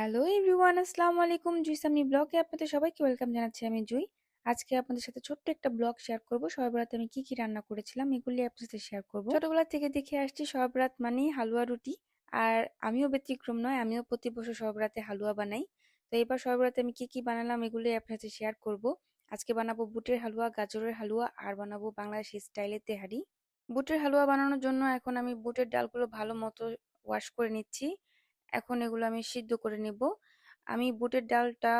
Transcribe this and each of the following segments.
Hello everyone, আসসালামু আলাইকুম। জুইসামি ব্লগে আপনাদের সবাইকে ওয়েলকাম জানাচ্ছি আমি জুই। আজকে আপনাদের সাথে ছোট্ট একটা ব্লগ শেয়ার করব। সবাইবেলাতে আমি কি কি রান্না করেছিলাম এগুলি আপনাদের সাথে শেয়ার করব। ছোটবেলা থেকে দেখে আসছি সবাইবেলাত মানেই হালুয়া রুটি। আর আমিও ব্যতিক্রম নয়, আমিও প্রতি বছর সবরাতে হালুয়া বানাই। তো এবার সবাইবেলাতে আমি কি কি বানালাম এগুলি আপনার সাথে শেয়ার করব। আজকে বানাবো বুটের হালুয়া, গাজরের হালুয়া, আর বানাবো বাংলাদেশি স্টাইলের তেহারি। বুটের হালুয়া বানানোর জন্য এখন আমি বুটের ডালগুলো ভালো মতো ওয়াশ করে নিচ্ছি। এখন এগুলো আমি সিদ্ধ করে নেব। আমি বুটের ডালটা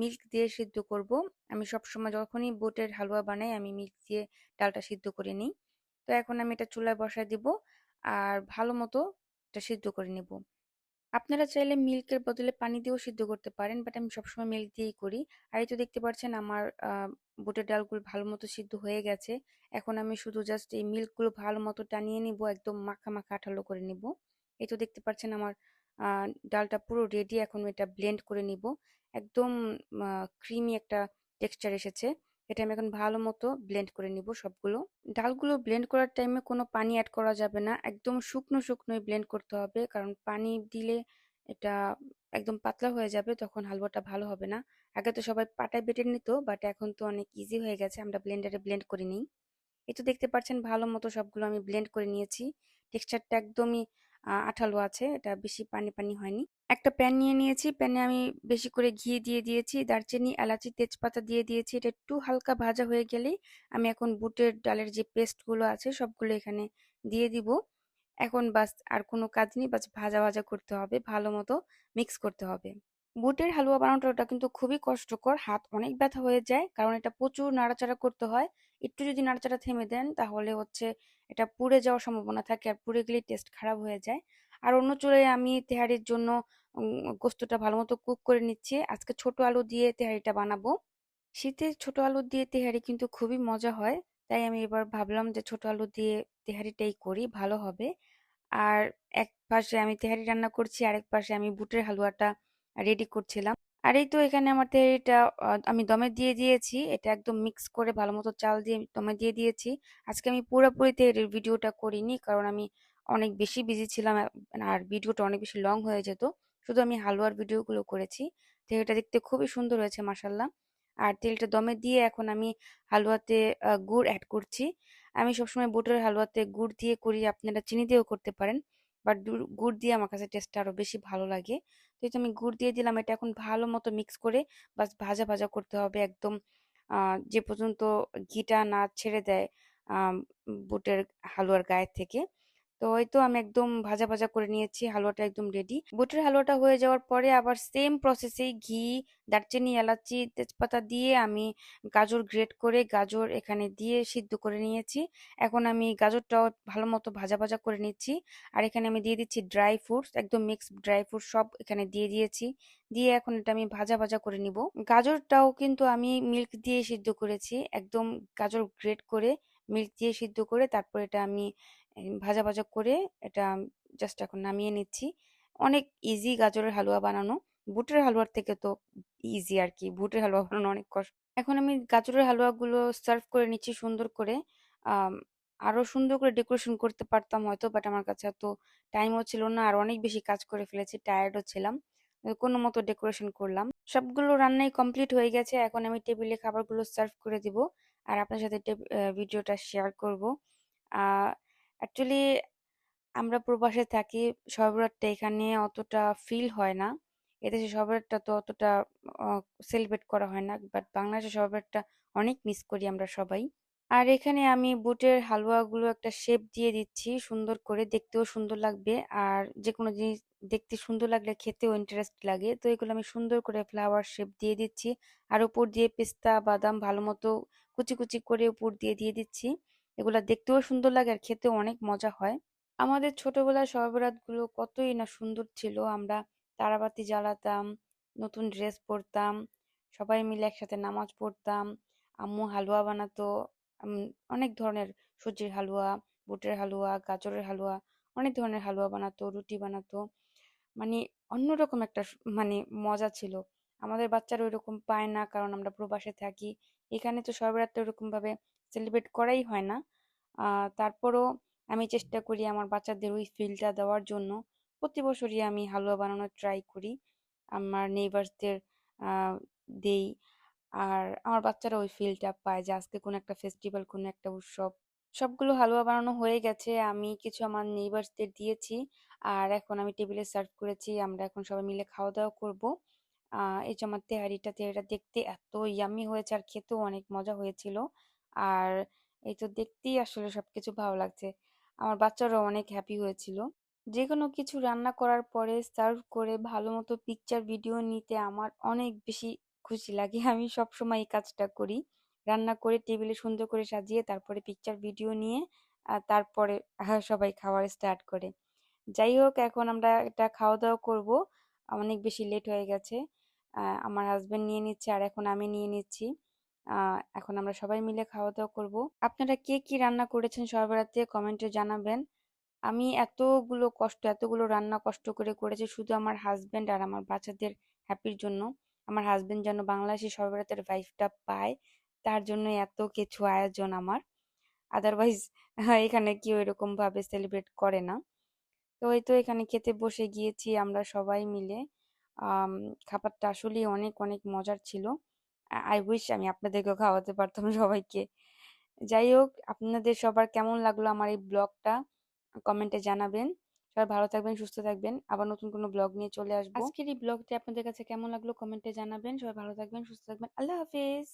মিল্ক দিয়ে সিদ্ধ করব। আমি সবসময় যখনই বুটের হালুয়া বানাই, আমি মিল্ক দিয়ে ডালটা সিদ্ধ করে নিই। তো এখন আমি এটা চুলায় বসায় দিব আর ভালো মতো এটা সিদ্ধ করে নেব। আপনারা চাইলে মিল্কের বদলে পানি দিয়েও সিদ্ধ করতে পারেন, বাট আমি সবসময় মিল্ক দিয়েই করি। আর এই তো দেখতে পাচ্ছেন আমার বুটের ডালগুলো ভালো মতো সিদ্ধ হয়ে গেছে। এখন আমি শুধু জাস্ট এই মিল্কগুলো ভালো মতো টানিয়ে নিব, একদম মাখা মাখা আঠালো করে নিব। এই তো দেখতে পাচ্ছেন আমার ডালটা পুরো রেডি এখন এটা ব্লেন্ড করে নিব। একদম ক্রিমি একটা টেক্সচার এসেছে। এটা আমি এখন ভালো মতো ব্লেন্ড করে নিব সবগুলো। ডালগুলো ব্লেন্ড করার টাইমে কোনো পানি অ্যাড করা যাবে না। একদম শুকনো, শুকনোই ব্লেন্ড করতে হবে। কারণ পানি দিলে এটা একদম পাতলা হয়ে যাবে, তখন হালুয়াটা ভালো হবে না। আগে তো সবাই পাটায় বেটে নিত বাট এখন তো অনেক ইজি হয়ে গেছে। আমরা ব্লেন্ডারে ব্লেন্ড করে নিই। এই তো দেখতে পাচ্ছেন, ভালো মতো সবগুলো আমি ব্লেন্ড করে নিয়েছি। টেক্সচারটা একদমই আঠালো আছে, এটা বেশি পানি পানি হয়নি। একটা প্যান নিয়ে নিয়েছি, প্যানে আমি বেশি করে ঘি দিয়ে দিয়েছি, দারচিনি, এলাচি, তেজপাতা দিয়ে দিয়েছি, এটা একটু হালকা ভাজা হয়ে গেলেই আমি এখন বুটের ডালের যে পেস্টগুলো আছে সবগুলো এখানে দিয়ে দিব। এখন বাস আর কোনো কাজ নেই, বাস ভাজা ভাজা করতে হবে, ভালো মতো মিক্স করতে হবে। বুটের হালুয়া বানানোটা কিন্তু খুবই কষ্টকর, হাত অনেক ব্যথা হয়ে যায়, কারণ এটা প্রচুর নাড়াচাড়া করতে হয় একটু যদি নাড়াচাড়া থেমে দেন, তাহলে হচ্ছে এটা পুড়ে যাওয়ার সম্ভাবনা থাকে আর পুড়ে গেলে টেস্ট খারাপ হয়ে যায়। আর অন্য চুলায় আমি তেহারির জন্য গোস্তটা ভালো মতো কুক করে নিচ্ছি। আজকে ছোট আলু দিয়ে তেহারিটা বানাবো। শীতে ছোট আলু দিয়ে তেহারি কিন্তু খুবই মজা হয়। তাই আমি এবার ভাবলাম যে ছোট আলু দিয়ে তেহারিটাই করি, ভালো হবে। আর এক পাশে আমি তেহারি রান্না করছি, আরেক পাশে আমি বুটের হালুয়াটা রেডি করছিলাম। আর এই তো এখানে আমার তেহারিটা আমি দমে দিয়ে দিয়েছি। এটা একদম মিক্স করে ভালো মতো চাল দিয়ে দমে দিয়ে দিয়েছি। আজকে আমি পুরোপুরি তেহারির ভিডিওটা করিনি কারণ আমি অনেক বেশি বিজি ছিলাম আর ভিডিওটা অনেক বেশি লং হয়ে যেত। শুধু আমি হালুয়ার ভিডিওগুলো করেছি। তেহারিটা দেখতে খুবই সুন্দর হয়েছে মাসাল্লাহ আর তেলটা দমে দিয়ে এখন আমি হালুয়াতে গুড় অ্যাড করছি। আমি সবসময় বুটের হালুয়াতে গুড় দিয়ে করি, আপনারা চিনি দিয়েও করতে পারেন। বাট গুড় দিয়ে আমার কাছে টেস্টটা আরও বেশি ভালো লাগে। তো এই আমি গুড় দিয়ে দিলাম, এটা এখন ভালো মতো মিক্স করে বাস ভাজা ভাজা করতে হবে একদম যে পর্যন্ত ঘিটা না ছেড়ে দেয় বুটের হালুয়ার গায়ের থেকে। তো ওই তো আমি একদম ভাজা ভাজা করে নিয়েছি, হালুয়াটা একদম রেডি বুটের হালুয়াটা হয়ে যাওয়ার পরে আবার সেম প্রসেসে ঘি, দারচিনি, এলাচি, তেজপাতা দিয়ে আমি গাজর গ্রেট করে গাজর এখানে দিয়ে সিদ্ধ করে নিয়েছি। এখন আমি গাজরটাও ভালো মতো ভাজা ভাজা করে নিচ্ছি। আর এখানে আমি দিয়ে দিচ্ছি ড্রাই ফ্রুটস একদম মিক্স ড্রাই ফ্রুটস সব এখানে দিয়ে দিয়েছি। দিয়ে এখন এটা আমি ভাজা ভাজা করে নিব। গাজরটাও কিন্তু আমি মিল্ক দিয়ে সিদ্ধ করেছি, একদম গাজর গ্রেট করে মিল্ক দিয়ে সিদ্ধ করে তারপর এটা আমি ভাজা ভাজা করে এটা জাস্ট এখন নামিয়ে নিচ্ছি। অনেক ইজি গাজরের হালুয়া বানানো। বুটের হালুয়ার থেকে তো ইজি আর কি বুটের হালুয়া বানানো অনেক কষ্ট। এখন আমি গাজরের হালুয়াগুলো সার্ভ করে নিচ্ছি সুন্দর করে। আরও সুন্দর করে ডেকোরেশন করতে পারতাম হয়তো বাট আমার কাছে এত টাইমও ছিল না। আর অনেক বেশি কাজ করে ফেলেছি টায়ার্ডও ছিলাম। কোনো মতো ডেকোরেশন করলাম। সবগুলো রান্নাই কমপ্লিট হয়ে গেছে। এখন আমি টেবিলে খাবারগুলো সার্ভ করে দিব। আর আপনার সাথে ভিডিওটা শেয়ার করব। অ্যাকচুয়ালি আমরা প্রবাসে থাকি শবে এখানে অতটা ফিল হয় না। এদেশে শবে তো অতটা সেলিব্রেট করা হয় না বাট বাংলাদেশে শবে অনেক মিস করি আমরা সবাই। আর এখানে আমি বুটের হালুয়াগুলো একটা শেপ দিয়ে দিচ্ছি, সুন্দর করে দেখতেও সুন্দর লাগবে। আর যে কোনো জিনিস দেখতে সুন্দর লাগলে খেতেও ইন্টারেস্ট লাগে। তো এগুলো আমি সুন্দর করে ফ্লাওয়ার শেপ দিয়ে দিচ্ছি। আর উপর দিয়ে পেস্তা, বাদাম ভালো মতো কুচি কুচি করে উপর দিয়ে দিয়ে দিচ্ছি। এগুলা দেখতেও সুন্দর লাগে আর খেতেও অনেক মজা হয়। আমাদের ছোটবেলারগুলো কতই না সুন্দর ছিল। আমরা তারাবাতি জ্বালাতাম, নতুন ড্রেস পরতাম, সবাই মিলে একসাথে নামাজ পড়তাম, আম্মু হালুয়া বানাতো অনেক ধরনের সুজির হালুয়া, বুটের হালুয়া, গাজরের হালুয়া, অনেক ধরনের হালুয়া বানাতো, রুটি বানাতো। মানে অন্যরকম একটা মানে মজা ছিল। আমাদের বাচ্চারা ওইরকম পায় না কারণ আমরা প্রবাসে থাকি। এখানে তো সর্বরাত্রে ওরকম ভাবে সেলিব্রেট করাই হয় না। তারপরও আমি চেষ্টা করি আমার বাচ্চাদের ওই ফিলটা দেওয়ার জন্য। প্রতি বছরই আমি হালুয়া বানানোর ট্রাই করি। আমার নেইবার্সদের দেই। আর আমার বাচ্চারা ওই ফিলটা পায় যে আজকে কোনো একটা ফেস্টিভ্যাল কোনো একটা উৎসব। সবগুলো হালুয়া বানানো হয়ে গেছে। আমি কিছু আমার নেইবার্সদের দিয়েছি। আর এখন আমি টেবিলে সার্ভ করেছি। আমরা এখন সবাই মিলে খাওয়া দাওয়া করব এই যে আমার তেহারিটা তেহারিটা দেখতে এত ইয়ামি হয়েছে আর খেতেও অনেক মজা হয়েছিল। আর এই তো দেখতেই আসলে সবকিছু ভালো লাগছে। আমার বাচ্চারাও অনেক হ্যাপি হয়েছিল। যে কোনো কিছু রান্না করার পরে সার্ভ করে ভালো মতো পিকচার ভিডিও নিতে আমার অনেক বেশি খুশি লাগে। আমি সব সময় এই কাজটা করি। রান্না করে টেবিলে সুন্দর করে সাজিয়ে তারপরে পিকচার ভিডিও নিয়ে তারপরে সবাই খাওয়ার স্টার্ট করে। যাই হোক, এখন আমরা এটা খাওয়া দাওয়া করব। অনেক বেশি লেট হয়ে গেছে। আমার হাজব্যান্ড নিয়ে নিচ্ছে আর এখন আমি নিয়ে নিচ্ছি। এখন আমরা সবাই মিলে খাওয়া দাওয়া করব। আপনারা কে কি রান্না করেছেন সর্বরাতে কমেন্টে জানাবেন। আমি এতগুলো কষ্ট, এতগুলো রান্না কষ্ট করে করেছি শুধু আমার হাজব্যান্ড আর আমার বাচ্চাদের হ্যাপির জন্য। আমার হাজব্যান্ড যেন বাংলাদেশি সর্বরাতের ভাইফটা পায়, তার জন্য এত কিছু আয়োজন আমার। আদারওয়াইজ এখানে কেউ এরকম ভাবে সেলিব্রেট করে না। তো এই তো এখানে খেতে বসে গিয়েছি আমরা সবাই মিলে। খাবারটা আসলেই অনেক অনেক মজার ছিল। আই উইশ আমি আপনাদেরকেও খাওয়াতে পারতাম সবাইকে। যাই হোক, আপনাদের সবার কেমন লাগল আমার এই ব্লগটা? কমেন্টে জানাবেন। সবাই ভালো থাকবেন, সুস্থ থাকবেন। আবার নতুন কোনো ব্লগ নিয়ে চলে আসব। আজকের এই ব্লগটি আপনাদের কাছে কেমন লাগল কমেন্টে জানাবেন। সবাই ভালো থাকবেন, সুস্থ থাকবেন। আল্লাহ হাফিজ।